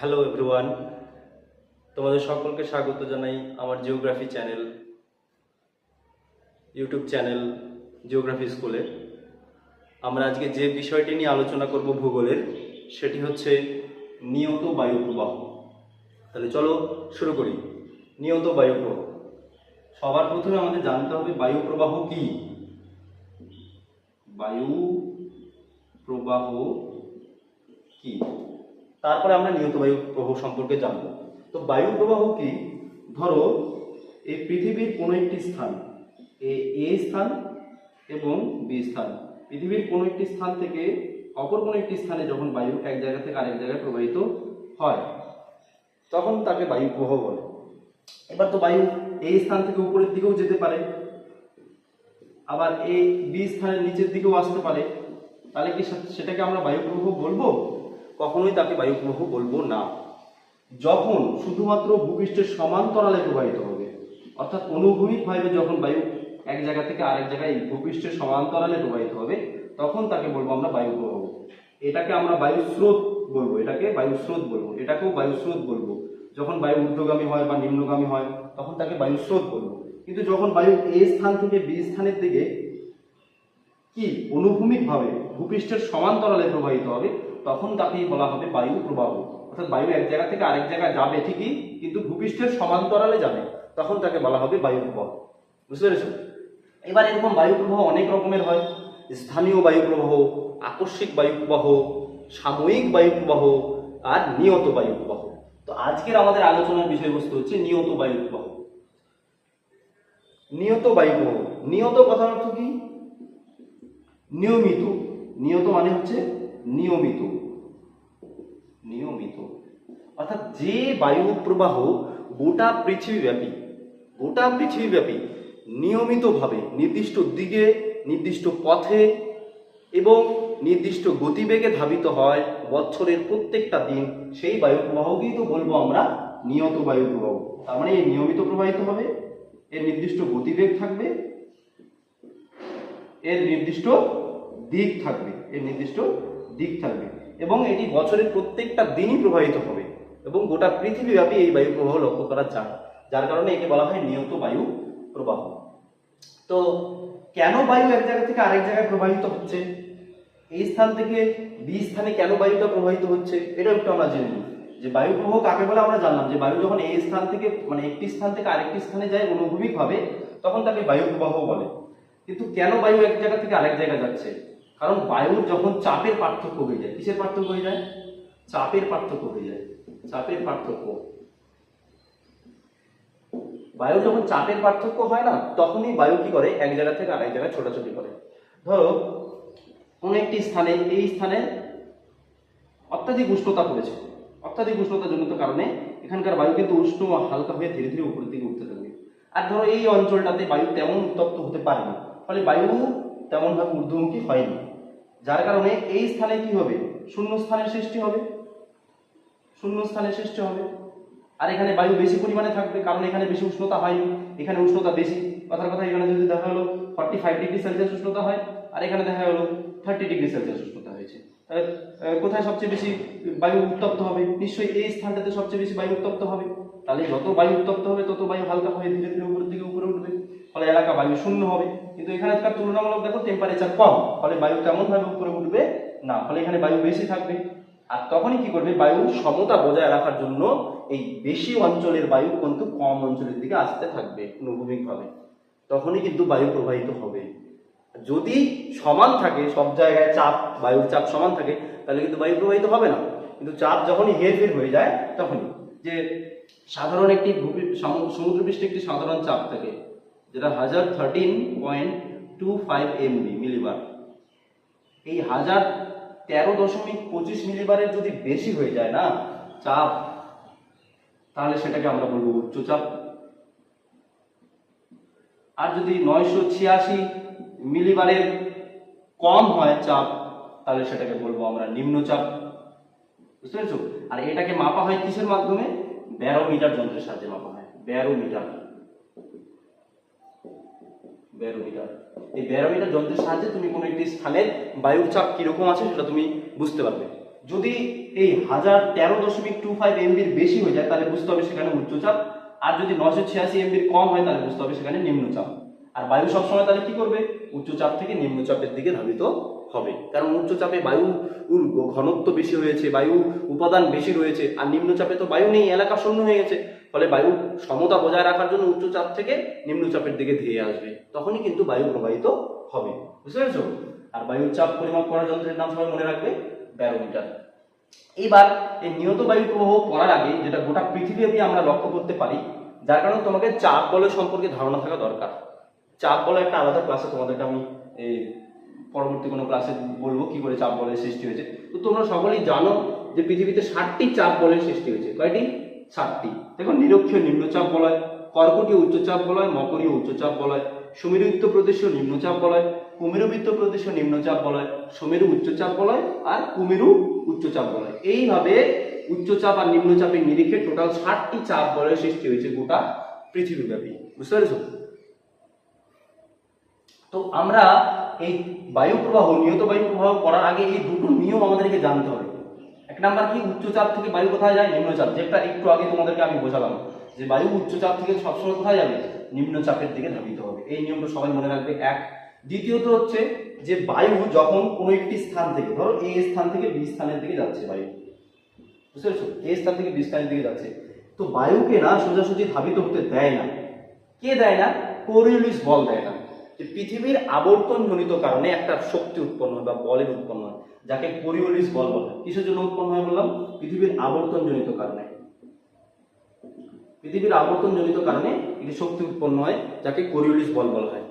Hello everyone তোমাদের সকলকে স্বাগত জানাই আমার geography channel YouTube channel geography স্কুলে আমরা আজকে যে বিষয়টি নিয়ে আলোচনা করব ভূগোলের, সেটি হচ্ছে নিয়ত বায়ু প্রবাহ। তাহলে চলো শুরু করি। নিয়ত বায়ু প্রবাহ। সবার প্রথমে আমাদের জানতে হবে বায়ু প্রবাহ কি? বায়ু প্রবাহ কি? তারপরে আমরা নিয়ত বায়ু প্রবাহ সম্পর্কে জানব। তো বায়ু প্রবাহ কি? ধরো, এই পৃথিবীর কোনো একটি স্থান, এ স্থান এবং বি স্থান। পৃথিবীর কোনো একটি স্থান থেকে অপর কোনো একটি স্থানে যখন বায়ু এক জায়গা থেকে আরেক জায়গায় প্রবাহিত হয়, তখন তাকে বায়ু প্রবাহ বলে। এবার তো বায়ু এই স্থান থেকে উপরের দিকেও যেতে পারে, আবার এই বি স্থানের নিচের দিকেও আসতে পারে। তাহলে কি সেটাকে আমরা বায়ু প্রবাহ বলব? কখনোই তাকে বায়ু প্রবাহ বলব না। যখন শুধুমাত্র ভূপৃষ্ঠের সমান্তরালে প্রবাহিত হবে, অর্থাৎ অনুভূমিকভাবে যখন বায়ু এক জায়গা থেকে আরেক জায়গায় ভূপৃষ্ঠের সমান্তরালে প্রবাহিত হবে, তখন তাকে বলব আমরা বায়ু প্রবাহ এটাকে আমরা বায়ু স্রোত বলব, এটাকে বায়ু স্রোত বলব, এটাকেও বায়ু স্রোত বলব। যখন বায়ু ঊর্ধ্বগামী হয় বা নিম্নগামী হয়, তখন তাকে বায়ু স্রোত বলব। কিন্তু যখন বায়ু এ স্থান থেকে বি স্থানের দিকে কি অনুভূমিকভাবে ভূপৃষ্ঠের সমান্তরালে প্রবাহিত হবে তখন তাকেই বলা হবে বায়ু প্রবাহ। অর্থাৎ বায়ু এক জায়গা থেকে আরেক জায়গায় যাবে ঠিকই, কিন্তু ভূপৃষ্ঠের সমান্তরালে যাবে। তখন তাকে বলা হবে বায়ু প্রবাহ। বুঝতে পেরেছ এবার এরকম বায়ু প্রবাহ অনেক রকমের হয়। স্থানীয় বায়ু প্রবাহ, আকস্মিক বায়ু প্রবাহ, সাময়িক বায়ু প্রবাহ, আর নিয়ত বায়ু প্রবাহ। তো আজকের আমাদের আলোচনার বিষয়বস্তু হচ্ছে নিয়ত বায়ু প্রবাহ। নিয়ত বায়ু প্রবাহ। নিয়ত কথার অর্থ কি? নিয়মিত। নিয়ত মানে হচ্ছে নিয়মিত নিয়মিত। অর্থাৎ যে বায়ু প্রবাহ গোটা পৃথিবীব্যাপী গোটা পৃথিবীব্যাপী নিয়মিতভাবে নির্দিষ্ট দিকে, নির্দিষ্ট পথে এবং নির্দিষ্ট গতিবেগে ধাবিত হয় বছরের প্রত্যেকটা দিন, সেই বায়ু প্রবাহকেই তো বলব আমরা নিয়ত বায়ু প্রবাহ। তার মানে এই নিয়মিত প্রবাহিত হবে, এর নির্দিষ্ট গতিবেগ থাকবে, এর নির্দিষ্ট দিক থাকবে, এর নির্দিষ্ট দিক থাকবে এবং এটি বছরের প্রত্যেকটা দিনই প্রবাহিত হবে এবং গোটা পৃথিবীব্যাপী এই বায়ু প্রবাহ লক্ষ্য করা যায়, যার কারণে একে বলা হয় নিয়ত বায়ু প্রবাহ। তো কেন বায়ু এক জায়গা থেকে আরেক জায়গায় প্রবাহিত হচ্ছে? এই স্থান থেকে বি স্থানে কেন বায়ুটা প্রবাহিত হচ্ছে? এটা একটু আমরা জেনে নিই। যে বায়ু প্রবাহ কাকে বলে আমরা জানলাম। যে বায়ু যখন এই স্থান থেকে মানে একটি স্থান থেকে আরেকটি স্থানে যায় অনুভূমিকভাবে, তখন তাকে বায়ু প্রবাহ বলে। কিন্তু কেন বায়ু এক জায়গা থেকে আরেক জায়গা যাচ্ছে? কারণ বায়ুর যখন চাপের পার্থক্য হয়ে যায়, কিসের পার্থক্য হয়ে যায়? চাপের পার্থক্য হয়ে যায়। চাপের পার্থক্য। বায়ু যখন চাপের পার্থক্য হয় না, তখনই বায়ু কি করে? এক জায়গা থেকে আরেক জায়গায় ছোটাছুটি করে। ধরো, কোনো একটি স্থানে, এই স্থানে অত্যাধিক উষ্ণতা পড়েছে। অত্যাধিক উষ্ণতা উষ্ণতাজনিত কারণে এখানকার বায়ু কিন্তু উষ্ণ হালকা হয়ে ধীরে ধীরে উপরের দিকে উঠতে থাকবে আর ধরো, এই অঞ্চলটাতে বায়ু তেমন উত্তপ্ত হতে পারে না। ফলে বায়ু তেমনভাবে ঊর্ধ্বমুখী হয়নি। যার কারণে এই স্থানে কি হবে? শূন্য স্থানের সৃষ্টি হবে। শূন্য স্থানের সৃষ্টি হবে। আর এখানে বায়ু বেশি পরিমাণে থাকবে, কারণ এখানে বেশি উষ্ণতা হয়নি এখানে উষ্ণতা বেশি। কথার কথা, এখানে যদি দেখা হলো ফর্টি ফাইভ ডিগ্রি সেলসিয়াস উষ্ণতা হয়, আর এখানে দেখা হলো থার্টি ডিগ্রি সেলসিয়াস উষ্ণতা হয়েছে। তাহলে কোথায় সবচেয়ে বেশি বায়ু উত্তপ্ত হবে? নিশ্চয়ই এই স্থানটাতে সবচেয়ে বেশি বায়ু উত্তপ্ত হবে। তাহলে যত বায়ু উত্তপ্ত হবে, তত বায়ু হালকা হয়ে ধীরে ধীরে উপরের দিকে, উপরে উঠবে। ফলে এলাকা বায়ু শূন্য হবে। কিন্তু এখানকার তুলনামূলক দেখো টেম্পারেচার কম, ফলে বায়ু তেমন ভাবে উপরে উঠবে না, ফলে এখানে বায়ু বেশি থাকবে। আর তখনই কি করবে? বায়ু সমতা বজায় রাখার জন্য এই বেশি অঞ্চলের বায়ু কিন্তু কম অঞ্চলের দিকে আসতে থাকবে অনুভূমিকভাবে। তখনই কিন্তু বায়ু প্রবাহিত হবে। যদি সমান থাকে, সব জায়গায় চাপ, বায়ুর চাপ সমান থাকে, তাহলে কিন্তু বায়ু প্রবাহিত হবে না। কিন্তু চাপ যখনই হেরফের হয়ে যায়, তখনই। যে সাধারণ একটি সমুদ্রপৃষ্ঠে একটি সাধারণ চাপ থাকে যেটা হাজার thirteen point two five MB millibar এই হাজার তেরো দশমিক পঁচিশ মিলিবারের যদি বেশি হয়ে যায় না, চাপ, তাহলে সেটাকে আমরা বলব উচ্চচাপ আর যদি নয়শো ছিয়াশি মিলিবারের কম হয় চাপ, তাহলে সেটাকে বলব আমরা নিম্নচাপ বুঝতে পেরেছ? আর এটাকে মাপা হয় কিসের মাধ্যমে? ব্যারোমিটার যন্ত্রের সাহায্যে মাপা হয়। ব্যারোমিটার। ব্যারোমিটার এই ব্যারোমিটার যন্ত্রের সাহায্যে তুমি কোনো একটি স্থানের বায়ুর চাপ কীরকম আছে সেটা তুমি বুঝতে পারবে। যদি এই হাজার তেরো দশমিক টু ফাইভ এমবির বেশি হয়ে যায়, তাহলে বুঝতে হবে সেখানে উচ্চচাপ। আর যদি নশো ছিয়াশি এমবির কম হয়, তাহলে বুঝতে হবে সেখানে নিম্নচাপ। আর বায়ু সবসময় তাহলে কি করবে? উচ্চচাপ থেকে নিম্নচাপের দিকে ধাবিত হবে। কারণ উচ্চচাপে বায়ু ঘনত্ব বেশি হয়েছে বায়ু উপাদান বেশি রয়েছে, আর নিম্নচাপে তো বায়ু নেই, এলাকা শূন্য হয়ে গেছে। ফলে বায়ু সমতা বজায় রাখার জন্য উচ্চচাপ থেকে নিম্নচাপের দিকে ধেয়ে আসবে। তখনই কিন্তু বায়ু প্রবাহিত হবে। বুঝতে পেরেছ? আর বায়ুর চাপ পরিমাপ করার যন্ত্রের নাম সবাই মনে রাখবে, ব্যারোমিটার। এবার এই নিয়ত বায়ু প্রবাহ পড়ার আগে যেটা গোটা পৃথিবীব্যাপী আমরা লক্ষ্য করতে পারি, যার কারণে তোমাকে চাপ বলের সম্পর্কে ধারণা থাকা দরকার। চাপ বলে একটা আলাদা ক্লাসে তোমাদেরকে আমি এই পরবর্তী কোনো ক্লাসে বলব কি করে চাপ বলের সৃষ্টি হয়েছে। তো তোমরা সকলেই জানো যে পৃথিবীতে ষাটটি চাপ বলের সৃষ্টি হয়েছে। কয়টি? ষাটটি দেখো নিরক্ষীয় নিম্নচাপ বলয়, কর্কটীয় উচ্চচাপ বলয়, মকরীয় উচ্চচাপ বলয়, সুমেরুবৃত্ত প্রদেশীয় নিম্নচাপ বলয়, কুমেরুবৃত্ত প্রদেশীয় নিম্নচাপ বলয়, সুমেরু উচ্চচাপ বলয় আর কুমেরু উচ্চচাপ বলয়। এইভাবে উচ্চচাপ আর নিম্নচাপের নিরিখে টোটাল ষাটটি চাপ বলয়ের সৃষ্টি হয়েছে গোটা পৃথিবীব্যাপী। বুঝতে পেরেছ? তো আমরা এই বায়ু প্রবাহ নিয়ত বায়ু প্রবাহ করার আগে এই দুটো নিয়ম আমাদেরকে জানতে হবে। নাম্বার কি উচ্চচাপ থেকে বায়ু কোথায় যায়? নিম্নচাপ যেটা একটু আগে তোমাদেরকে আমি বোঝালাম যে বায়ু উচ্চচাপ থেকে সবসময় কোথায় যাবে? নিম্নচাপের দিকে ধাবিত হবে। এই নিয়মটা সবাই মনে রাখবে। এক। দ্বিতীয়ত হচ্ছে যে বায়ু যখন কোনো একটি স্থান থেকে, ধরো এই স্থান থেকে বি স্থানের দিকে যাচ্ছে বায়ু। বুঝতে পেরেছ? এই স্থান থেকে বি স্থানের দিকে যাচ্ছে। তো বায়ুকে না সোজাসুজি ধাবিত হতে দেয় না। কে দেয় না? কোরিওলিস বল দেয় না। পৃথিবীর আবর্তনজনিত কারণে একটা শক্তি উৎপন্ন হয় বা বলের উৎপন্ন হয়, যাকে কোরিওলিস বল বলে। কিসের জন্য উৎপন্ন হয় বললাম? পৃথিবীর আবর্তনজনিত কারণে। পৃথিবীর আবর্তনজনিত কারণে এটি শক্তি উৎপন্ন হয়, যাকে কোরিওলিস বল বলা হয়।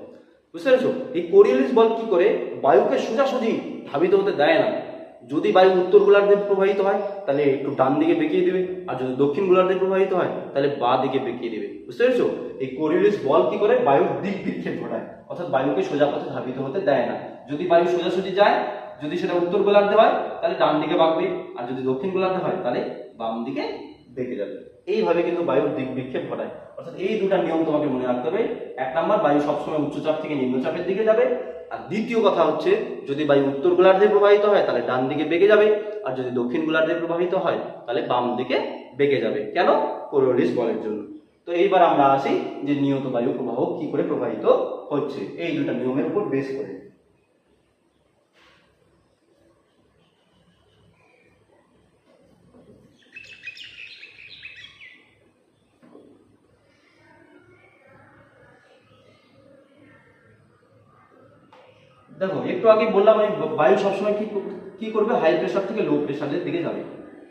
বুঝতে পেরেছ? এই কোরিওলিস বল কি করে? বায়ুকে সোজাসুজি ধাবিত হতে দেয় না। যদি বায়ু উত্তর গোলার্ধে প্রবাহিত হয়, তাহলে একটু ডান দিকে বেঁকিয়ে দেবে, আর যদি দক্ষিণ গোলার্ধে প্রবাহিত হয়, তাহলে বা দিকে বেঁকিয়ে দেবে। বুঝতে পেরেছ? এই কোরিওলিস বল কি করে? বায়ুর দিক বিক্ষেপ ঘটায়। অর্থাৎ বায়ুকে সোজা পথে ধাবিত হতে দেয় না। যদি বায়ু সোজাসুজি যায়, যদি সেটা উত্তর গোলার্ধে হয়, তাহলে ডান দিকে বাঁকবে, আর যদি দক্ষিণ গোলার্ধে হয়, তাহলে বাম দিকে বেঁকে যাবে। এইভাবে কিন্তু বায়ুর দিক বিক্ষেপ ঘটায়। অর্থাৎ এই দুটা নিয়ম তোমাকে মনে রাখতে হবে। এক নাম্বার, বায়ু সবসময় উচ্চচাপ থেকে নিম্নচাপের দিকে যাবে। আর দ্বিতীয় কথা হচ্ছে, যদি বায়ু উত্তর গোলার্ধে প্রবাহিত হয়, তাহলে ডান দিকে বেগে যাবে, আর যদি দক্ষিণ গোলার্ধে প্রবাহিত হয়, তাহলে বাম দিকে বেগে যাবে। কেন? কোরিওলিস বলের জন্য। তো এইবার আমরা আসি যে নিয়ত বায়ু প্রবাহ কি করে প্রবাহিত হচ্ছে। এই দুটা নিয়মের উপর বেশ করে। দেখো, একটু আগে বললাম, আমি বায়ু সবসময় কি কি করবে? হাই প্রেশার থেকে লো প্রেশারের দিকে যাবে।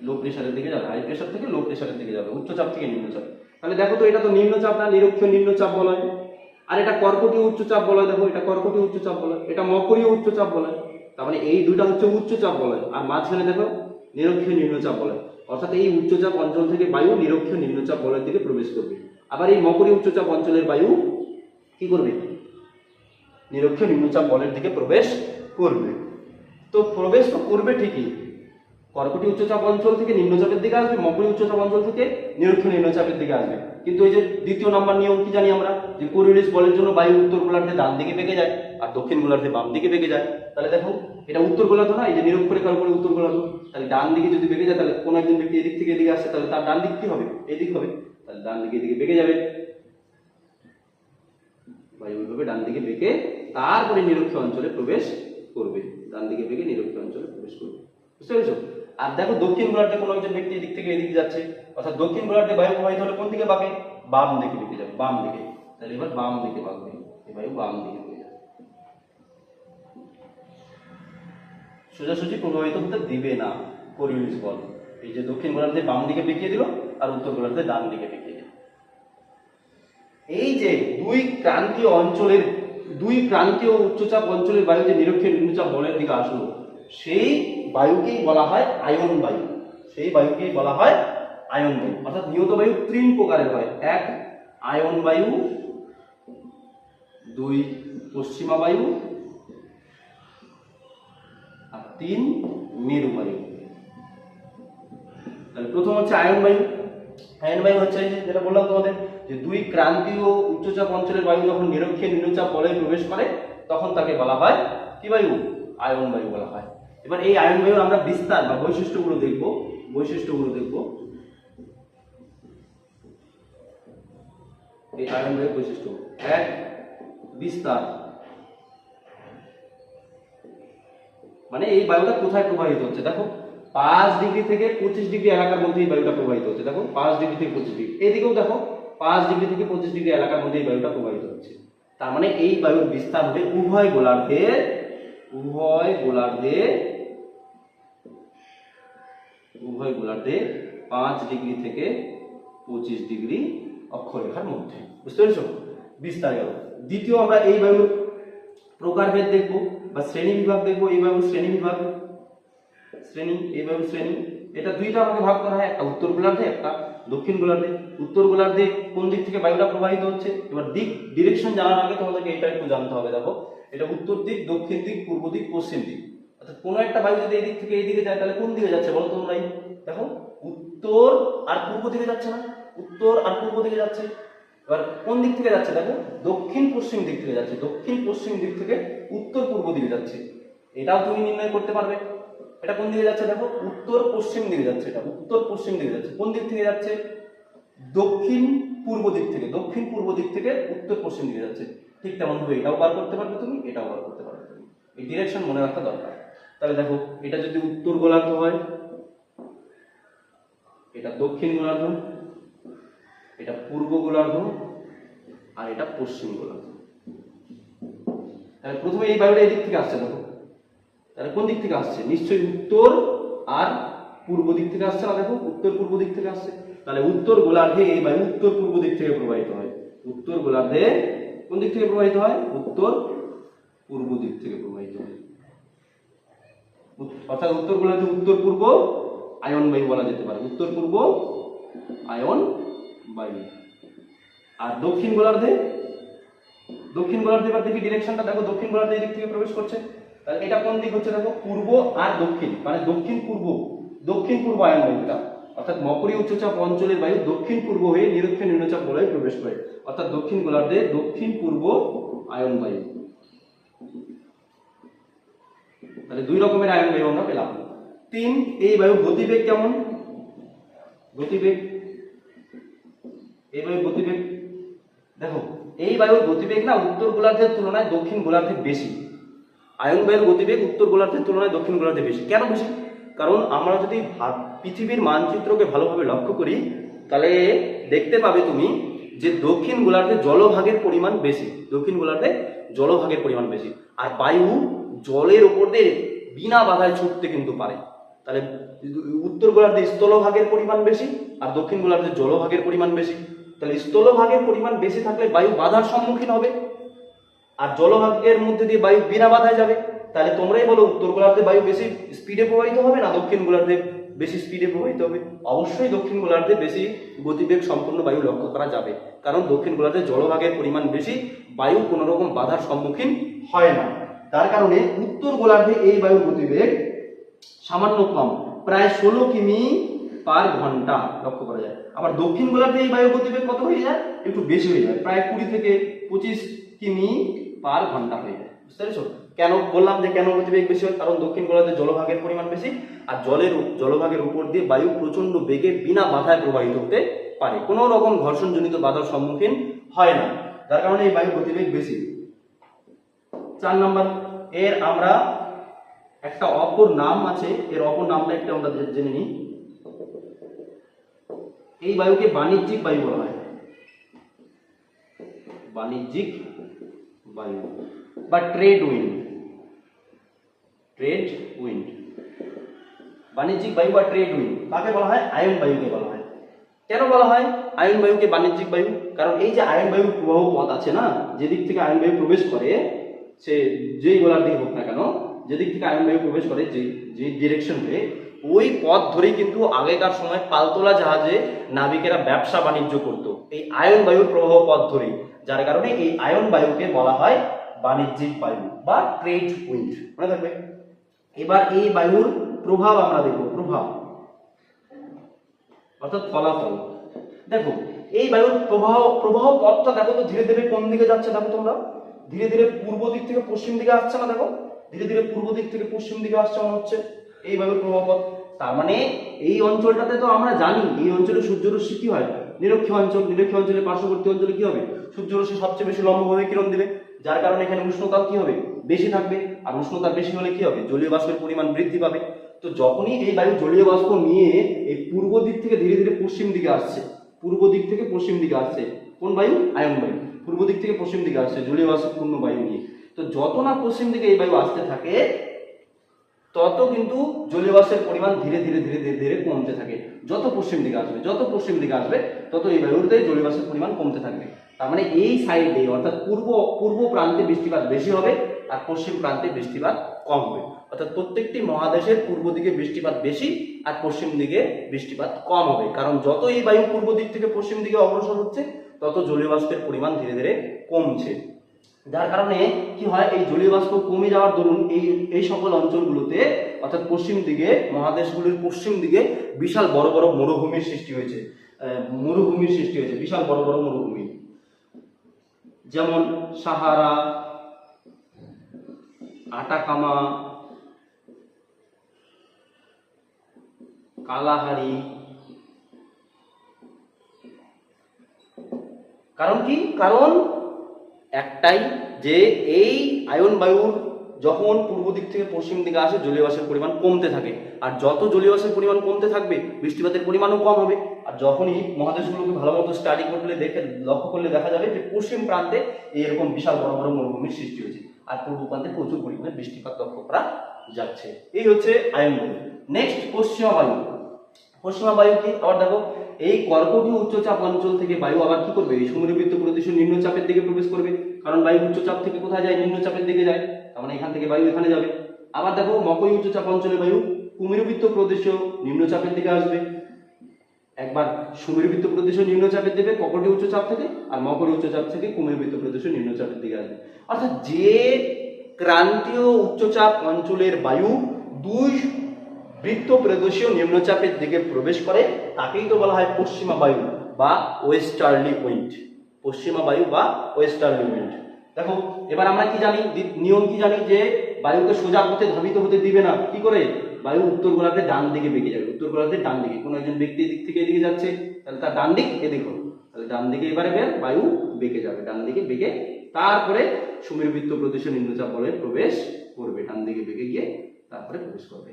লো প্রেশারের দিকে যাবে। হাই প্রেশার থেকে লো প্রেশারের দিকে যাবে। উচ্চচাপ থেকে নিম্নচাপ তাহলে দেখো তো, এটা তো নিম্নচাপ না, নিরক্ষীয় নিম্নচাপ বলা হয়। আর এটা কর্কটীয় উচ্চচাপ বলা দেখো, এটা কর্কটীয় উচ্চচাপ বলা এটা মকরীয় উচ্চচাপ বলা তার মানে এই দুইটা হচ্ছে উচ্চচাপ বলা আর মাঝখানে দেখো, নিরক্ষীয় নিম্নচাপ বলা অর্থাৎ এই উচ্চচাপ অঞ্চল থেকে বায়ু নিরক্ষীয় নিম্নচাপ বলয়ের দিকে প্রবেশ করবে। আবার এই মকরীয় উচ্চচাপ অঞ্চলের বায়ু কি করবে? নিরক্ষীয় নিম্নচাপ বলের দিকে প্রবেশ করবে। তো প্রবেশ তো করবে ঠিকই। কর্কটি উচ্চচাপ অঞ্চল থেকে নিম্নচাপের দিকে আসবে মকরী উচ্চচাপ অঞ্চল থেকে নিরক্ষ নিম্নচাপের দিকে আসবে। কিন্তু এই যে দ্বিতীয় নাম্বার নিয়ম কি জানি আমরা? যে কোরিওলিস বলের জন্য বায়ু উত্তর গোলার্ধে ডান দিকে বেঁকে যায় আর দক্ষিণ গোলার্ধে বাম দিকে বেঁকে যায়। তাহলে দেখো, এটা উত্তর গোলার্ধ না, এই যে নিরক্ষরেখার উপরে উত্তর গোলার্ধ। তাহলে ডান দিকে যদি বেঁকে যায়, তাহলে কোন একজন ব্যক্তি এদিক থেকে এদিকে আসছে তাহলে তার ডান দিক কি হবে? এদিক হবে। তাহলে ডান দিকে এদিকে বেঁকে যাবে। বায়ু ওইভাবে ডান দিকে বেঁকে তারপরে নিরক্ষীয় অঞ্চলে প্রবেশ করবে। ডান দিকে বেঁকে নিরক্ষীয় অঞ্চলে প্রবেশ করবে। বুঝতে পেরেছ? আর দেখো দক্ষিণ গোলার্ধে কোনো একজন ব্যক্তি এদিক থেকে এদিকে যাচ্ছে। অর্থাৎ দক্ষিণ গোলার্ধে বায়ু প্রবাহিত হলে কোন দিকে বাঁকে বাম দিকে বেঁকে যাবে, বাম দিকে। তাহলে এবার বাম দিকে বাঁকবে এই বায়ু বাম দিকে হয়ে যাবে। সোজাসুজি প্রবাহিত হতে দিবে না কোরিওলিস বল। এই যে দক্ষিণ গোলার্ধে বাম দিকে বেঁকিয়ে দিল, আর উত্তর গোলার্ধে ডান দিকে বেঁকিয়ে দিল। এই যে দুই ক্রান্তীয় অঞ্চলের দুই প্রান্তীয় উচ্চচাপ অঞ্চলের বায়ু যে নিরক্ষীয় নিম্নচাপ বলের দিকে আসলো, সেই বায়ুকেই বলা হয় আয়ন বায়ু। সেই বায়ুকেই বলা হয় আয়ন বায়ু। অর্থাৎ নিয়ত বায়ু তিন প্রকারের হয়। এক, আয়ন বায়ু। দুই, পশ্চিমা বায়ু। আর তিন, মেরু বায়ু। তাহলে প্রথম হচ্ছে আয়ন বায়ু। আয়ন বায়ু হচ্ছে যেটা বললাম তোমাদের যে দুই ক্রান্তীয় উচ্চচাপ অঞ্চলের বায়ু যখন নিরক্ষীয় নিম্নচাপ বলয়ে প্রবেশ করে, তখন তাকে বলা হয় কি বায়ু? আয়ন বায়ু বলা হয়। এবার এই আয়ন বায়ুর আমরা বিস্তার বা বৈশিষ্ট্যগুলো দেখব বৈশিষ্ট্যগুলো দেখব। এই আয়ন বায়ুর বৈশিষ্ট্য। এক, বিস্তার। মানে এই বায়ুটা কোথায় প্রবাহিত হচ্ছে? দেখো, পাঁচ ডিগ্রি থেকে পঁচিশ ডিগ্রি এলাকার মধ্যে এই বায়ুটা প্রবাহিত হচ্ছে। দেখো, পাঁচ ডিগ্রি থেকে পঁচিশ ডিগ্রি। এদিকেও দেখো পাঁচ ডিগ্রি থেকে পঁচিশ ডিগ্রি এলাকার মধ্যে এই বায়ুটা প্রবাহিত হচ্ছে। তার মানে এই বায়ুর বিস্তার হবে উভয় গোলার্ধে উভয় গোলার্ধে উভয় গোলার্ধে পাঁচ ডিগ্রি থেকে পঁচিশ ডিগ্রি অক্ষরেখার মধ্যে। বুঝতে পেরেছ? বিস্তার গেল দ্বিতীয় আমরা এই বায়ুর প্রকারভেদ দেখব বা শ্রেণি বিভাগ দেখব। এই বায়ুর শ্রেণি বিভাগ, শ্রেণি, এই বায়ুর শ্রেণি। এটা দুইটা আমাকে ভাগ করা হয়, একটা উত্তর গোলার্ধে, একটা দক্ষিণ গোলার্ধে, উত্তর গোলার্ধে কোন দিক থেকে বায়ুটা প্রবাহিত হচ্ছে? এবার দিক ডিরেকশন জানার আগে তোমাদেরকে এটা একটু জানতে হবে, দেখো। এটা উত্তর দিক, দক্ষিণ দিক, পূর্ব দিক, পশ্চিম দিক। অর্থাৎ কোনো একটা বায়ু যদি এই দিক থেকে এই দিকে যায়, তাহলে কোন দিকে যাচ্ছে বলো তোমরাই দেখো, উত্তর আর পূর্ব দিকে যাচ্ছে না। উত্তর আর পূর্ব দিকে যাচ্ছে। এবার কোন দিক থেকে যাচ্ছে, দেখো? দক্ষিণ পশ্চিম দিক থেকে যাচ্ছে। দক্ষিণ পশ্চিম দিক থেকে উত্তর পূর্ব দিকে যাচ্ছে। এটাও তুমি নির্ণয় করতে পারবে। এটা কোন দিকে যাচ্ছে দেখো? উত্তর পশ্চিম দিকে যাচ্ছে এটা। উত্তর পশ্চিম দিকে যাচ্ছে। কোন দিক থেকে যাচ্ছে? দক্ষিণ পূর্ব দিক থেকে। দক্ষিণ পূর্ব দিক থেকে উত্তর পশ্চিম দিকে যাচ্ছে। ঠিক তেমন ভাবে এটাও বার করতে পারবে তুমি, এটাও বার করতে পারবে তুমি। এই ডিরেকশন মনে রাখা দরকার। তাহলে দেখো, এটা যদি উত্তর গোলার্ধ হয়, এটা দক্ষিণ গোলার্ধ, এটা পূর্ব গোলার্ধ, আর এটা পশ্চিম গোলার্ধ। তাহলে প্রথমে এই বায়ুটা এই দিক থেকে আসছে, দেখো। তাহলে কোন দিক থেকে আসছে? নিশ্চয়ই উত্তর আর পূর্ব দিক থেকে আসছে না? দেখো, উত্তর পূর্ব দিক থেকে আসছে। তাহলে উত্তর গোলার্ধে এই বায়ু উত্তর পূর্ব দিক থেকে প্রবাহিত হয়। উত্তর গোলার্ধে কোন দিক থেকে প্রবাহিত হয়? উত্তর পূর্ব দিক থেকে প্রবাহিত হয়। অর্থাৎ উত্তর গোলার্ধে উত্তর পূর্ব আয়ন বায়ু বলা যেতে পারে। উত্তর পূর্ব আয়ন বায়ু। আর দক্ষিণ গোলার্ধে দক্ষিণ গোলার্ধে এবার দেখি ডিরেকশনটা দেখো, দক্ষিণ গোলার্ধে এই দিক থেকে প্রবেশ করছে। তাহলে এটা কোন দিক হচ্ছে দেখো? পূর্ব আর দক্ষিণ। মানে দক্ষিণ পূর্ব দক্ষিণ পূর্ব আয়ন বায়ুটা। অর্থাৎ মকরী উচ্চচাপ অঞ্চলের বায়ু দক্ষিণ পূর্ব হয়ে নিরক্ষীয় নিম্নচাপ বলয়ে প্রবেশ করে। অর্থাৎ দক্ষিণ গোলার্ধে দক্ষিণ পূর্ব আয়ন বায়ু। তাহলে দুই রকমের আয়ন বায়ু আমরা পেলাম। তিন, এই বায়ুর গতিবেগ কেমন? গতিবেগ। এই বায়ুর গতিবেগ। দেখো, এই বায়ুর গতিবেগ না উত্তর গোলার্ধের তুলনায় দক্ষিণ গোলার্ধে বেশি। আয়ন বায়ুর গতিবেগ উত্তর গোলার্ধের তুলনায় দক্ষিণ গোলার্ধে বেশি। কেন বেশি? কারণ আমরা যদি পৃথিবীর মানচিত্রকে ভালোভাবে লক্ষ্য করি, তাহলে দেখতে পাবে তুমি যে দক্ষিণ গোলার্ধে জলভাগের পরিমাণ বেশি। দক্ষিণ গোলার্ধে জলভাগের পরিমাণ বেশি। আর বায়ু জলের উপর দিয়ে বিনা বাধায় ছুটতে কিন্তু পারে। তাহলে উত্তর গোলার্ধে স্থলভাগের পরিমাণ বেশি আর দক্ষিণ গোলার্ধে জলভাগের পরিমাণ বেশি। তাহলে স্থলভাগের পরিমাণ বেশি থাকলে বায়ু বাধার সম্মুখীন হবে। আর জলভাগের মধ্যে দিয়ে বায়ু বিনা বাধায় যাবে, তাহলে তোমরাই বলো উত্তর গোলার্ধে বায়ু বেশি স্পিডে প্রবাহিত হবে না দক্ষিণ গোলার্ধে বেশি স্পিডে প্রবাহিত হবে? অবশ্যই দক্ষিণ গোলার্ধে বেশি গতিবেগ সম্পন্ন বায়ু লক্ষ্য করা যাবে, কারণ দক্ষিণ গোলার্ধে জলভাগের পরিমাণ বেশি, বায়ু কোনো রকম বাধার সম্মুখীন হয় না। তার কারণে উত্তর গোলার্ধে এই বায়ুর গতিবেগ সামান্য কম, প্রায় ষোলো কিমি পার ঘণ্টা লক্ষ্য করা যায়। আবার দক্ষিণ গোলার্ধে এই বায়ু গতিবেগ কত হয়ে যায়? একটু বেশি হয়ে যায়, প্রায় কুড়ি থেকে পঁচিশ কিমি পার ঘণ্টা হয়ে যায়, বুঝতে পেরেছ? কেন বললাম যে কেন গতিবেগ বেশি হয়? কারণ দক্ষিণ গোলার্ধে জলভাগের পরিমাণ বেশি আর জলের জলভাগের উপর দিয়ে বায়ু প্রচণ্ড বেগে বিনা বাধায় প্রবাহিত হতে পারে। কোনো রকম ঘর্ষণজনিত বাধার সম্মুখীন হয় না, যার কারণে এই বায়ু গতিবেগ বেশি। চার নাম্বার, এর আমরা একটা অপর নাম আছে, এর অপর নামটা একটু আমরা জেনে নিই। এই বায়ুকে বাণিজ্যিক বায়ু বলা হয়। বাণিজ্যিক বায়ু বা ট্রেড উইন্ড ট্রেড উইন্ড বাণিজ্যিক বায়ু বা ট্রেড উইন্ড কাকে বলা হয়? আয়ন বায়ুকে বলা হয়। কেন বলা হয়? আয়ন বায়ুকে বাণিজ্যিক বায়ু। কারণ এই যে আয়ন বায়ু প্রবাহ পথ আছে না যেদিক থেকে আয়ন বায়ু প্রবেশ করে, সে যেই গোলার দিকে হোক না কেন যেদিক থেকে আয়ন বায়ু প্রবেশ করে, যে যে ডিরেকশন হয়ে ওই পথ ধরেই কিন্তু আগেকার সময় পালতোলা জাহাজে নাবিকেরা ব্যবসা বাণিজ্য করত। এই আয়ন বায়ুর প্রবাহ পথ ধরেই। যার কারণে এই আয়ন বায়ুকে বলা হয় বাণিজ্যিক বায়ু বা ট্রেড উইন্ড মনে থাকবে? এবার এই বায়ুর প্রভাব আমরা দেখব, প্রভাব। অর্থাৎ ফলাফল। দেখো, এই বায়ুর প্রবাহ প্রবাহ পথটা দেখো তো ধীরে ধীরে কোন দিকে যাচ্ছে দেখো তোমরা। ধীরে ধীরে পূর্ব দিক থেকে পশ্চিম দিকে আসছে না দেখো? ধীরে ধীরে পূর্ব দিক থেকে পশ্চিম দিকে আসছে মনে হচ্ছে এই বায়ুর প্রভাবপথ তার মানে এই অঞ্চলটাতে তো আমরা জানি, এই অঞ্চলে সূর্যরশ্মি কি হয়? নিরক্ষীয় অঞ্চল নিরক্ষী অঞ্চলের পার্শ্ববর্তী অঞ্চলে কি হবে? সূর্যরশ্মি সবচেয়ে বেশি লম্বভাবে কিরণ দেবে, যার কারণে এখানে উষ্ণতাও কি হবে? বেশি থাকবে, আর উষ্ণতা বেশি হলে কি হবে? জলীয় বাষ্পের পরিমাণ বৃদ্ধি পাবে। তো যখনই এই বায়ু জলীয় বাষ্প নিয়ে এই পূর্ব দিক থেকে ধীরে ধীরে পশ্চিম দিকে আসছে, পূর্ব দিক থেকে পশ্চিম দিকে আসছে, কোন বায়ু? আয়ন বায়ু। পূর্ব দিক থেকে পশ্চিম দিকে আসছে, জলীয় বাষ্পপূর্ণ বায়ু নিয়ে। তো যত না পশ্চিম দিকে এই বায়ু আসতে থাকে তত কিন্তু জলীয় বাষ্পের পরিমাণ ধীরে ধীরে ধীরে ধীরে ধীরে কমতে থাকে। যত পশ্চিম দিকে আসবে, যত পশ্চিম দিকে আসবে, তত এই বায়ুতে জলীয় বাষ্পের পরিমাণ কমতে থাকবে। তার মানে এই সাইডে অর্থাৎ পূর্ব পূর্ব প্রান্তে বৃষ্টিপাত বেশি হবে আর পশ্চিম প্রান্তে বৃষ্টিপাত কম হবে। অর্থাৎ প্রত্যেকটি মহাদেশের পূর্ব দিকে বৃষ্টিপাত বেশি আর পশ্চিম দিকে বৃষ্টিপাত কম হবে। কারণ যত এই বায়ু পূর্ব দিক থেকে পশ্চিম দিকে অগ্রসর হচ্ছে, তত জলীয় বাষ্পের পরিমাণ ধীরে ধীরে কমছে। যার কারণে কি হয়, এই জলীয় বাষ্প কমে যাওয়ার দরুন এই এই সকল অঞ্চলগুলোতে, অর্থাৎ পশ্চিম দিকে, মহাদেশগুলির পশ্চিম দিকে বিশাল বড় বড় মরুভূমির সৃষ্টি হয়েছে। মরুভূমির সৃষ্টি হয়েছে, বিশাল বড় বড় মরুভূমি। যেমন সাহারা, আটাকামা, কালাহারি। কারণ কি? কারণ একটাই যে এই আয়ন বায়ুর যখন পূর্ব দিক থেকে পশ্চিম দিকে আসে, জলীয় পরিমাণ কমতে থাকে। আর যত জলীয় পরিমাণ কমতে থাকবে, বৃষ্টিপাতের পরিমাণও কম হবে। আর যখনই মহাদেশগুলোকে ভালো মতো স্টাডি করলে, দেখে, লক্ষ্য করলে দেখা যাবে যে পশ্চিম প্রান্তে এরকম বিশাল বড় বড় মরুভূমির সৃষ্টি হয়েছে। আর পূর্ব প্রান্তে প্রচুর পরিমাণে বৃষ্টিপাত লক্ষ্য করা যাচ্ছে। এই হচ্ছে আয়ন বায়ু। নেক্সট পশ্চিমা বায়ু। পশ্চিমা বায়ু কি? আবার দেখো, এই কর্কটীয় উচ্চচাপ অঞ্চল থেকে বায়ু আবার কি করবে? এই সমুদ্রবৃত্ত প্রদেশের নিম্নচাপের দিকে প্রবেশ করবে। কারণ বায়ু উচ্চচাপ থেকে কোথায় যায়? নিম্নচাপের দিকে যায়। তার মানে এখান থেকে বায়ু এখানে যাবে। আবার দেখো মকরী উচ্চচাপ অঞ্চলে বায়ু কুমিরবৃত্ত প্রদেশেও নিম্নচাপের দিকে আসবে। একবার সুমেরবৃত্ত প্রদেশও নিম্নচাপের দিকে ককটি উচ্চচাপ থেকে, আর মকর উচ্চচাপ থেকে কুমিরবৃত্ত প্রদেশও নিম্নচাপের দিকে আসবে। অর্থাৎ যে ক্রান্তীয় উচ্চচাপ অঞ্চলের বায়ু দুই বৃত্ত প্রদেশীয় নিম্নচাপের দিকে প্রবেশ করে, তাকেই তো বলা হয় পশ্চিমা বায়ু বা ওয়েস্টার্লি উইন্ড পশ্চিমা বায়ু বা ওয়েস্টার্লি উইন্ড দেখো, এবার আমরা কি জানি? নিয়ম কি জানি? যে বায়ুকে সোজা পথে ধাবিত হতে দিবে না। কি করে? বায়ু উত্তর গোলার্ধে ডান দিকে বেঁকে যাবে, উত্তর গোলার্ধে ডান দিকে। কোনো একজন ব্যক্তি এদিক থেকে এদিকে যাচ্ছে, তাহলে তার ডান দিক এদিক হলো তাহলে ডান দিকে এবারে বের, বায়ু বেঁকে যাবে, ডান দিকে বেঁকে তারপরে সুমেরবৃত্ত প্রদেশে নিম্নচাপ বলে প্রবেশ করবে, ডান দিকে বেঁকে গিয়ে তারপরে প্রবেশ করবে।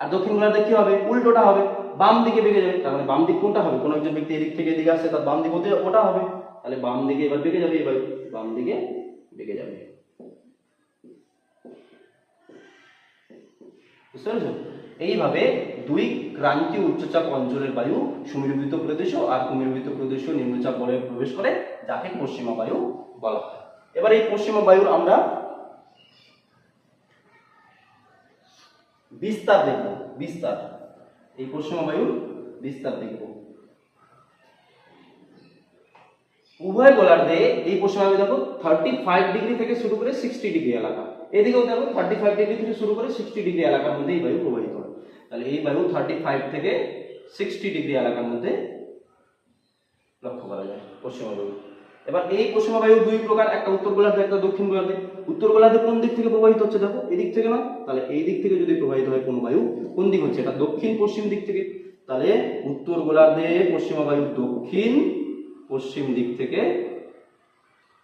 আর দক্ষিণ গোলার্ধে কি হবে? উল্টোটা হবে। বাম দিকে বেঁকে যাবে। তার মানে বাম দিক কোনটা হবে? কোনো একজন ব্যক্তি এদিক থেকে এদিকে আসছে, তার বাম দিক হতে ওটা হবে। তাহলে বাম দিকে এবার বেঁকে যাবে, এবার বাম দিকে বেঁকে যাবে। বুঝতে পেরেছ? এইভাবে দুই ক্রান্তীয় উচ্চচাপ অঞ্চলের বায়ু সুমেরুবৃত্ত প্রদেশ আর কুমিরবৃত্ত প্রদেশ নিম্নচাপ বলে প্রবেশ করে, যাকে পশ্চিমা বায়ু বলা হয়। এবার এই পশ্চিমা বায়ুর আমরা বিস্তার দেখব, বিস্তার। এই পশ্চিমা বায়ুর বিস্তার দেখব। উভয় গোলার্ধে এই পশ্চিমা বায়ু দেখো থার্টি ফাইভ ডিগ্রি থেকে শুরু করে সিক্সটি ডিগ্রি এলাকা। এদিকেও দেখো থার্টি ফাইভ ডিগ্রি থেকে শুরু করে সিক্সটি ডিগ্রি এলাকার মধ্যে এই বায়ু প্রবাহিত হয়। তাহলে এই বায়ু থার্টি ফাইভ থেকে সিক্সটি ডিগ্রি এলাকার মধ্যে লক্ষ্য করা যায় পশ্চিমা বায়ু। এবার এই পশ্চিমা বায়ু দুই প্রকার, একটা উত্তর গোলার্ধে, একটা দক্ষিণ গোলার্ধে। উত্তর গোলার্ধে কোন দিক থেকে প্রবাহিত হচ্ছে দেখো? এদিক থেকে না তাহলে এই দিক থেকে যদি প্রবাহিত হয় কোন বায়ু, কোন দিক হচ্ছে? এটা দক্ষিণ পশ্চিম দিক থেকে। তাহলে উত্তর গোলার্ধে পশ্চিমা বায়ু দক্ষিণ পশ্চিম দিক থেকে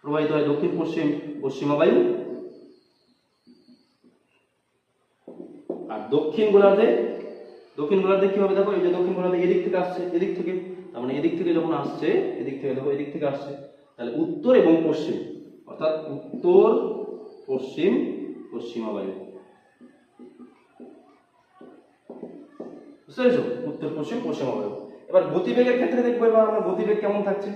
প্রবাহিত হয় দক্ষিণ পশ্চিম পশ্চিমা বায়ু। আর দক্ষিণ গোলার্ধে দক্ষিণ গোলার্ধে কি হবে দেখো? এই যে দক্ষিণ গোলার্ধে এদিক থেকে আসছে, এদিক থেকে। তার মানে এদিক থেকে যখন আসছে, এদিক থেকে দেখো, এদিক থেকে আসছে। তাহলে উত্তর এবং পশ্চিম, অর্থাৎ উত্তর, পশ্চিম পশ্চিমা বায়ু বুঝতে পেরেছ? উত্তর, পশ্চিম পশ্চিমা বায়ু এবার গতিবেগের ক্ষেত্রে দেখব এবার আমরা গতিবেগ কেমন থাকছে।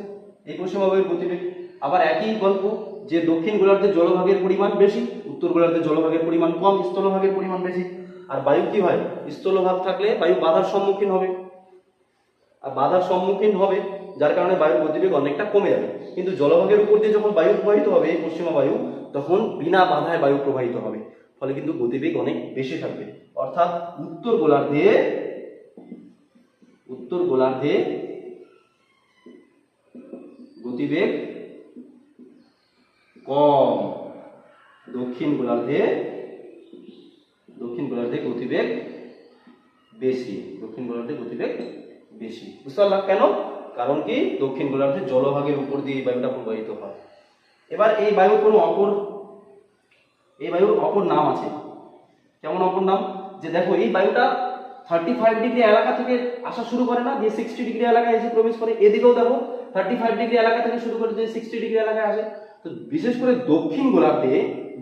এই পশ্চিমা বায়ুর গতিবেগ। আবার একই গল্প, যে দক্ষিণ গোলার্ধে জলভাগের পরিমাণ বেশি, উত্তর গোলার্ধে জলভাগের পরিমাণ কম, স্থলভাগের পরিমাণ বেশি। আর বায়ু কি হয়? স্থলভাগ থাকলে বায়ু বাধার সম্মুখীন হবে। আর বাধার সম্মুখীন হবে যার কারণে বায়ুর গতিবেগ অনেকটা কমে যাবে। কিন্তু জলভাগের উপর দিয়ে যখন বায়ু প্রবাহিত হবে, এই পশ্চিমা বায়ু, তখন বিনা বাধায় বায়ু প্রবাহিত হবে। ফলে কিন্তু গতিবেগ অনেক বেশি থাকবে। অর্থাৎ উত্তর গোলার্ধে উত্তর গোলার্ধে গতিবেগ কম। দক্ষিণ গোলার্ধে দক্ষিণ গোলার্ধে গতিবেগ বেশি। দক্ষিণ গোলার্ধে গতিবেগ বেশি। বুঝতে পারলাম কেন? কারণ কি? দক্ষিণ গোলার্ধে জলভাগের উপর দিয়ে এই বায়ুটা প্রবাহিত হয়। এবার এই বায়ুর কোনো অপর, এই বায়ুর অপর নাম আছে। কেমন অপর নাম? যে দেখো, এই বায়ুটা থার্টি ফাইভ ডিগ্রি এলাকা থেকে আসা শুরু করে না যে সিক্সটি ডিগ্রি এলাকায় এসে প্রবেশ করে। এদিকেও দেখো থার্টি ফাইভ ডিগ্রি এলাকা থেকে শুরু করে যে সিক্সটি ডিগ্রি এলাকায় আসে, তো বিশেষ করে দক্ষিণ গোলার্ধে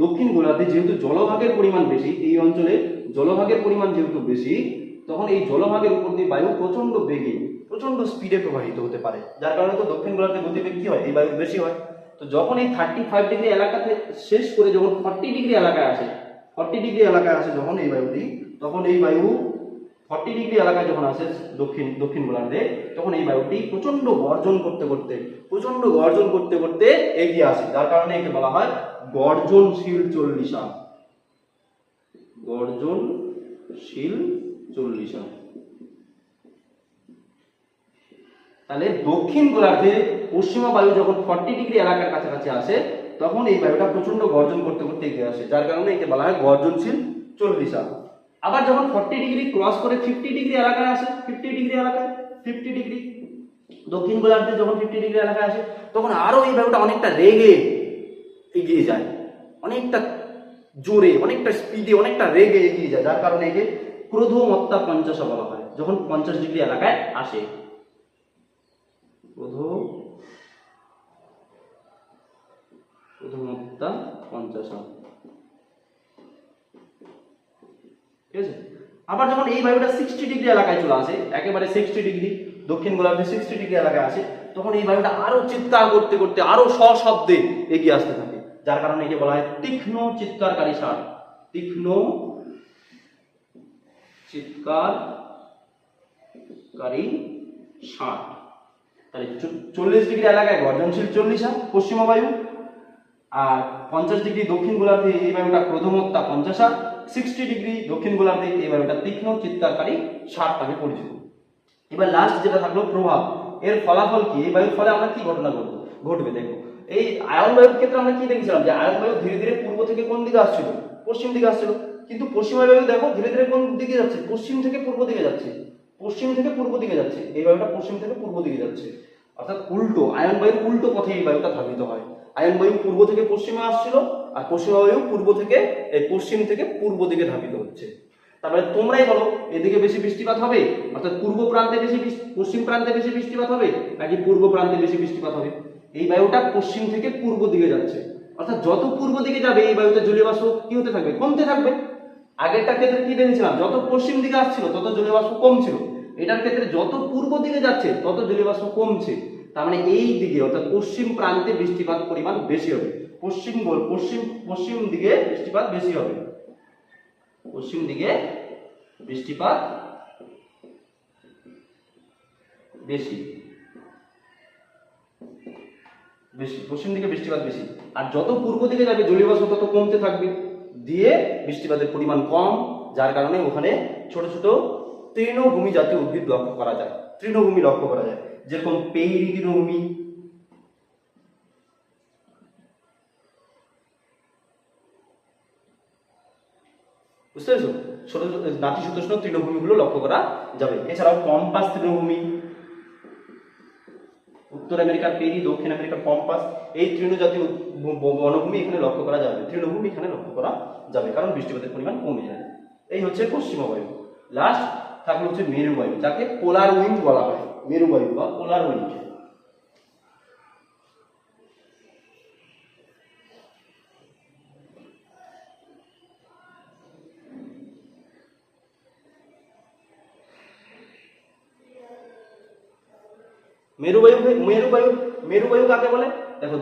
দক্ষিণ গোলার্ধে যেহেতু জলভাগের পরিমাণ বেশি, এই অঞ্চলে জলভাগের পরিমাণ যেহেতু বেশি, তখন এই জলভাগের উপর দিয়ে বায়ু প্রচণ্ড বেগে প্রচণ্ড স্পিডে প্রবাহিত হতে পারে। যার কারণে তো দক্ষিণ গোলার্ধে গতিবেগ কি হয়? এই বায়ু বেশি হয়। তো যখন এই থার্টি ফাইভ ডিগ্রি এলাকাতে শেষ করে যখন ফর্টি ডিগ্রি এলাকায় আসে ফর্টি ডিগ্রি এলাকায় আসে যখন এই বায়ুটি, তখন এই বায়ু ফর্টি ডিগ্রি এলাকায় যখন আসে দক্ষিণ দক্ষিণ গোলার্ধে, তখন এই বায়ুটি প্রচণ্ড গর্জন করতে করতে প্রচণ্ড গর্জন করতে করতে এগিয়ে আসে। যার কারণে একে বলা হয় গর্জনশীল চল্লিশা গর্জনশীল চল্লিশা তাহলে দক্ষিণ গোলার্ধে পশ্চিমা বায়ু যখন ফর্টি ডিগ্রি এলাকার কাছাকাছি আসে, তখন এই বায়ুটা প্রচণ্ড গর্জন করতে করতে এগিয়ে আসে, যার কারণে একে বলা হয় গর্জনশীল চল্লিশা আবার যখন ফর্টি ডিগ্রি ক্রস করে ফিফটি ডিগ্রি এলাকায় আসে ফিফটি ডিগ্রি এলাকায় ফিফটি ডিগ্রি দক্ষিণ গোলার্ধে যখন ফিফটি ডিগ্রি এলাকায় আসে, তখন আরও এই বায়ুটা অনেকটা রেগে এগিয়ে যায়, অনেকটা জোরে, অনেকটা স্পিডে অনেকটা রেগে এগিয়ে যায়, যার কারণে একে ক্রোধমত্তা পঞ্চাশা বলা হয়, যখন পঞ্চাশ ডিগ্রি এলাকায় আসে। ক্রোধ ক্রোধমত্তা পঞ্চাশা ঠিক আছে? আবার যখন এই বায়ুটা সিক্সটি ডিগ্রি এলাকায় চলে আসে, একেবারে সিক্সটি ডিগ্রি, দক্ষিণ গোলার্ধে সিক্সটি ডিগ্রি এলাকায় আসে, তখন এই বায়ুটা আরও চিৎকার করতে করতে, আরও সশব্দে এগিয়ে আসতে থাকে। যার কারণে একে বলা হয় তীক্ষ্ণ চিৎকারকারী ষাঁড়। তীক্ষ্ণ চিৎকারকারী ষাঁড়। তাহলে চল্লিশ ডিগ্রি এলাকায় গর্জনশীল চল্লিশা পশ্চিমা বায়ু। আর পঞ্চাশ ডিগ্রি দক্ষিণ গোলার্ধে এই বায়ুটা প্রথমত্তা পঞ্চাশা সিক্সটি ডিগ্রি দক্ষিণ গোলার্ধে এই বায়ুটা তীক্ষ্ণ চিৎকারকারী ষাট নামে পরিচিত। এবার লাস্ট যেটা থাকল প্রভাব। এর ফলাফল কি? এই বায়ুর ফলে আমরা কি ঘটনা ঘটবো? ঘটবে, দেখো। এই আয়ন বায়ুর ক্ষেত্রে আমরা কি দেখেছিলাম? যে আয়ন বায়ু ধীরে ধীরে পূর্ব থেকে কোন দিকে আসছিল? পশ্চিম দিকে আসছিল। কিন্তু পশ্চিমা বায়ু দেখো ধীরে ধীরে কোন দিকে যাচ্ছে? পশ্চিম থেকে পূর্ব দিকে যাচ্ছে। পশ্চিম থেকে পূর্ব দিকে যাচ্ছে। এই বায়ুটা পশ্চিম থেকে পূর্ব দিকে যাচ্ছে। অর্থাৎ উল্টো, আয়ন বায়ুর উল্টো পথে এই বায়ুটা ধাবিত হয়। আয়ন বায়ু পূর্ব থেকে পশ্চিমে আসছিল আর পশ্চিমা বায়ু পূর্ব থেকে, এই পশ্চিম থেকে পূর্ব দিকে ধাবিত হচ্ছে। তারপরে তোমরাই বলো, এদিকে বেশি বৃষ্টিপাত হবে? অর্থাৎ পূর্ব প্রান্তে বেশি পশ্চিম প্রান্তে বেশি বৃষ্টিপাত হবে? নাকি পূর্ব প্রান্তে বেশি বৃষ্টিপাত হবে? এই বায়ুটা পশ্চিম থেকে পূর্ব দিকে যাচ্ছে। অর্থাৎ যত পূর্ব দিকে যাবে, এই বায়ুতে জলীয় বাষ্প কি হতে থাকবে? কমতে থাকবে। আগেরটা ক্ষেত্রে কি দেখেছিলাম? যত পশ্চিম দিকে আসছিল, তত জলীয় বাষ্প কম ছিল এটার ক্ষেত্রে যত পূর্ব দিকে যাচ্ছে, তত জলীয় কমছে। তার মানে এই দিকে, অর্থাৎ পশ্চিম প্রান্তে বৃষ্টিপাত পরিমাণ বেশি হবে। পশ্চিম পশ্চিম পশ্চিম দিকে বৃষ্টিপাত বেশি হবে। পশ্চিম দিকে বৃষ্টিপাত বেশি। বেশি, পশ্চিম দিকে বৃষ্টিপাত বেশি। আর যত পূর্ব দিকে যাবে জলীয় তত কমতে থাকবে। দিয়ে বৃষ্টিপাতের পরিমাণ কম, যার কারণে ওখানে ছোট ছোট তৃণভূমি জাতীয় উদ্ভিদ লক্ষ্য করা যায়। তৃণভূমি লক্ষ্য করা যায়। যেরকম পেইরি তৃণভূমি। বুঝতে পেরেছ? ছোট নাতিশীতোষ্ণ তৃণভূমিগুলো লক্ষ্য করা যাবে। এছাড়াও কম্পাস তৃণভূমি। উত্তর আমেরিকার পেরি, দক্ষিণ আমেরিকার পম্পাস এই তৃণজাতীয় বনভূমি এখানে লক্ষ্য করা যাবে। তৃণভূমি এখানে লক্ষ্য করা যাবে, কারণ বৃষ্টিপাতের পরিমাণ কমে যায়। এই হচ্ছে পশ্চিম বায়ু। লাস্ট থাকল হচ্ছে মেরু বায়ু যাকে পোলার উইন্ড বলা হয়। মেরু বায়ু বা পোলার উইন্ড মেরুবায়ু মেরুবায়ু মেরুবায়ু কাকে বলে? দেখো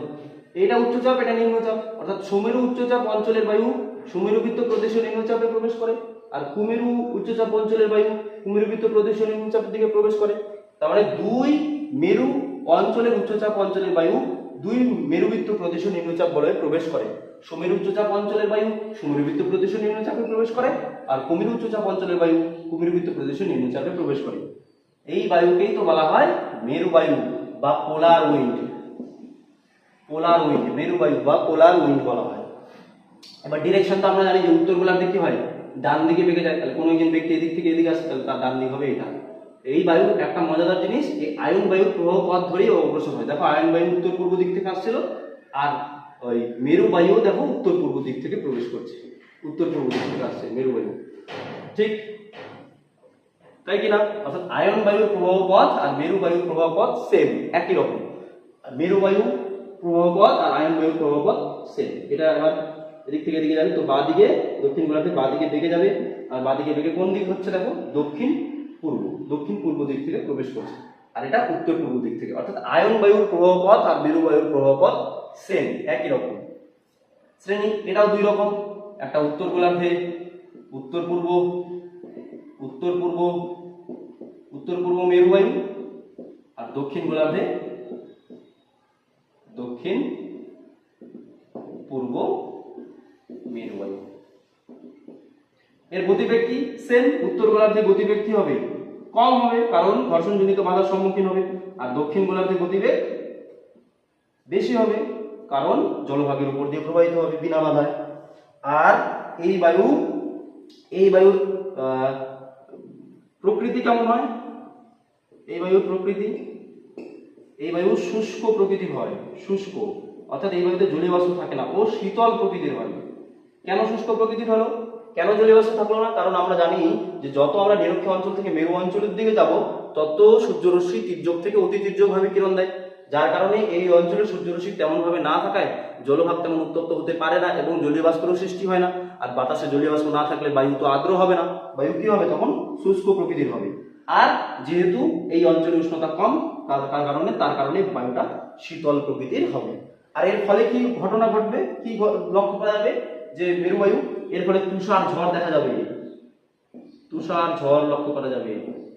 এটা উচ্চচাপ এটা নিম্নচাপ অর্থাৎ সুমেরু উচ্চচাপ অঞ্চলের বায়ু, সুমেরুবৃত্ত প্রদেশীয় নিম্নচাপে প্রবেশ করে। আর কুমেরু উচ্চচাপ অঞ্চলের বায়ু, কুমেরুবৃত্ত প্রদেশীয় নিম্নচাপের দিকে প্রবেশ করে। তার মানে দুই মেরু অঞ্চলের উচ্চচাপ অঞ্চলের বায়ু, দুই মেরুবৃত্ত প্রদেশীয় নিম্নচাপ বলয়ে প্রবেশ করে। সুমেরু উচ্চচাপ অঞ্চলের বায়ু, সুমেরুবৃত্ত প্রদেশীয় নিম্নচাপে প্রবেশ করে। আর কুমেরু উচ্চচাপ অঞ্চলের বায়ু, কুমেরুবৃত্ত প্রদেশীয় নিম্নচাপে প্রবেশ করে। এই বায়ুকেই তো বলা হয় মেরু বায়ু বা পোলার উইন্ড। পোলার উইন্ড মেরু বায়ু বা পোলার উইন্ড বলা হয়। এবার ডিরেকশন তো আমরা জানি যে উত্তর গোলার্ধে কি হয়? ডান দিকে বেঁকে যায়, তাহলে কোনো একজন ব্যক্তি এদিক থেকে এদিকে আসছে তাহলে তার ডান দিক হবে এটা। এই বায়ু একটা মজাদার জিনিস, এই আয়ন বায়ুর প্রবাহ পথ ধরেই অগ্রসর হয়। দেখো আয়ন বায়ু উত্তর পূর্ব দিক থেকে আসছিল, আর ওই মেরু বায়ুও দেখো উত্তর পূর্ব দিক থেকে প্রবেশ করছে। উত্তর পূর্ব দিক থেকে আসছে, মেরু বায়ু। ঠিক তাই কি না? অর্থাৎ আয়ন বায়ুর প্রবাহ পথ আর মেরু বায়ুর প্রবাহ পথ সেম একই রকম। মেরু বায়ু প্রবাহ পথ আর আয়ন বায়ুর প্রবাহ পথ সেম এটা আবার এদিক থেকে এদিকে যাবে, তো বাঁ দিকে দক্ষিণ গোলার্ধে বাঁ দিকে যাবে। আর বাঁ দিকে কোন দিক হচ্ছে দেখো? দক্ষিণ পূর্ব দক্ষিণ পূর্ব দিক থেকে প্রবেশ করছে। আর এটা উত্তর পূর্ব দিক থেকে। অর্থাৎ আয়ন বায়ুর প্রবাহ পথ আর মেরু বায়ুর প্রবাহ পথ সেম একই রকম। শ্রেণি, এটাও দুই রকম। একটা উত্তর গোলার্ধে, উত্তর পূর্ব উত্তর পূর্ব উত্তর পূর্ব মেরুবায়ু আর দক্ষিণ গোলার্ধে দক্ষিণ পূর্ব মেরুবায়ু এর গতিবেগ সেম উত্তর গোলার্ধে গতিবেগ হবে? কম হবে, কারণ ঘর্ষণজনিত বাধার সম্মুখীন হবে। আর দক্ষিণ গোলার্ধে গতিবেগ বেশি হবে, কারণ জলভাগের উপর দিয়ে প্রবাহিত হবে বিনা বাধায়। আর এই বায়ু, এই বায়ুর প্রকৃতি কেমন হয়? এই বায়ুর প্রকৃতি, এই বায়ু শুষ্ক প্রকৃতির হয়, শুষ্ক। অর্থাৎ এই বায়ুতে জলীয় বাষ্প থাকে না, ও শীতল প্রকৃতির হয়। কেন শুষ্ক প্রকৃতির হলো? কেন জলীয় বাষ্প থাকল না? কারণ আমরা জানি যে যত আমরা নিরক্ষ অঞ্চল থেকে মেরু অঞ্চলের দিকে যাব, তত সূর্যরশ্মি তির্যক থেকে অতি তির্যকভাবে কিরণ দেয়। যার কারণে এই অঞ্চলে সূর্যরশ্মি তেমন ভাবে না থাকায় জলভাগ তেমন উত্তপ্ত হতে পারে না এবং জলীয় সৃষ্টি হয় না। আর বাতাসে জলীয় না থাকলে বায়ু তো আর্দ্র হবে না। বায়ু কি হবে তখন? শুষ্ক প্রকৃতির হবে। আর যেহেতু এই অঞ্চলে উষ্ণতা কম, তার কারণে তার কারণে বায়ুটা শীতল প্রকৃতির হবে। আর এর ফলে কি ঘটনা ঘটবে? কি লক্ষ্য করা যাবে? যে মেরুবায়ু, এর ফলে তুষার ঝড় দেখা যাবে। তুষার ঝড় লক্ষ্য করা যাবে।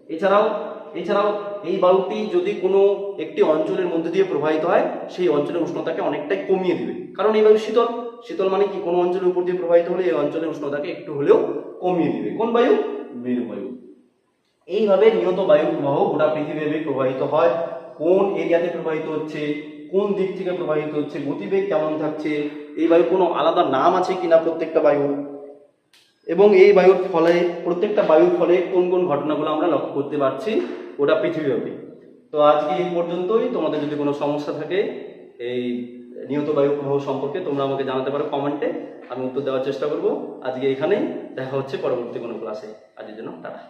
এছাড়াও এছাড়াও এই বায়ুটি যদি কোনো একটি অঞ্চলের মধ্যে দিয়ে প্রবাহিত হয়, সেই অঞ্চলের উষ্ণতাকে অনেকটাই কমিয়ে দিবে। কারণ এই বায়ু শীতল। শীতল মানে কি? কোনো অঞ্চলের উপর দিয়ে প্রবাহিত হলে এই অঞ্চলের উষ্ণতাকে একটু হলেও কমিয়ে দিবে। কোন বায়ু? মেরু বায়ু। এইভাবে নিয়ত বায়ু প্রবাহ গোটা পৃথিবীতে প্রবাহিত হয়, কোন এরিয়াতে প্রবাহিত হচ্ছে, কোন দিক থেকে প্রবাহিত হচ্ছে, গতিবেগ কেমন থাকছে, এই বায়ু কোনো আলাদা নাম আছে কিনা প্রত্যেকটা বায়ু এবং এই বায়ুর ফলে, প্রত্যেকটা বায়ুর ফলে কোন কোন ঘটনাগুলো আমরা লক্ষ্য করতে পারছি ওটা পৃথিবীব্যাপী তো আজকে এই পর্যন্তই। তোমাদের যদি কোনো সমস্যা থাকে এই নিয়ত বায়ু প্রবাহ সম্পর্কে তোমরা আমাকে জানাতে পারো কমেন্টে আমি উত্তর দেওয়ার চেষ্টা করব। আজকে এখানেই দেখা হচ্ছে পরবর্তী কোনো ক্লাসে। আজকের জন্য টাটা।